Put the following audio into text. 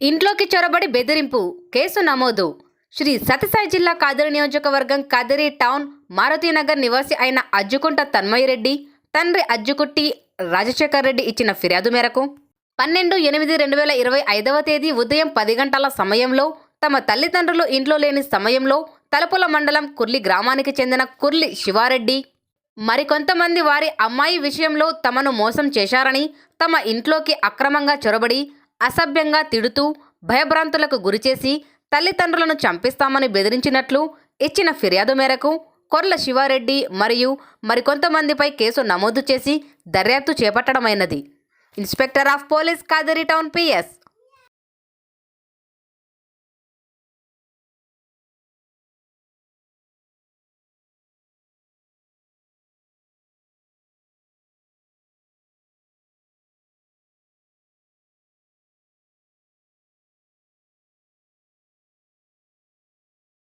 ఇంట్లోకి చొరబడి బెదిరింపు కేసు నమోదు. శ్రీ సత్యసాయి జిల్లా కాదిరి నియోజకవర్గం కదిరి టౌన్ మారుతీనగర్ నివాసి అయిన అజ్జుకుంట తన్మయరెడ్డి తండ్రి అజ్జుకుట్టి రాజశేఖర్ రెడ్డి ఇచ్చిన ఫిర్యాదు మేరకు పన్నెండు ఎనిమిది రెండు వేల ఇరవై ఐదవ తేదీ ఉదయం పది గంటల సమయంలో తమ తల్లిదండ్రులు ఇంట్లో లేని సమయంలో తలుపుల మండలం కుర్లి గ్రామానికి చెందిన కుర్లి శివారెడ్డి మరికొంతమంది వారి అమ్మాయి విషయంలో తమను మోసం చేశారని తమ ఇంట్లోకి అక్రమంగా చొరబడి అసభ్యంగా తిడుతూ భయభ్రాంతులకు గురిచేసి తల్లిదండ్రులను చంపిస్తామని బెదిరించినట్లు ఇచ్చిన ఫిర్యాదు మేరకు కొర్ల శివారెడ్డి మరియు మరికొంతమందిపై కేసు నమోదు చేసి దర్యాప్తు చేపట్టడమైనది. Inspector of police Kadiri town PS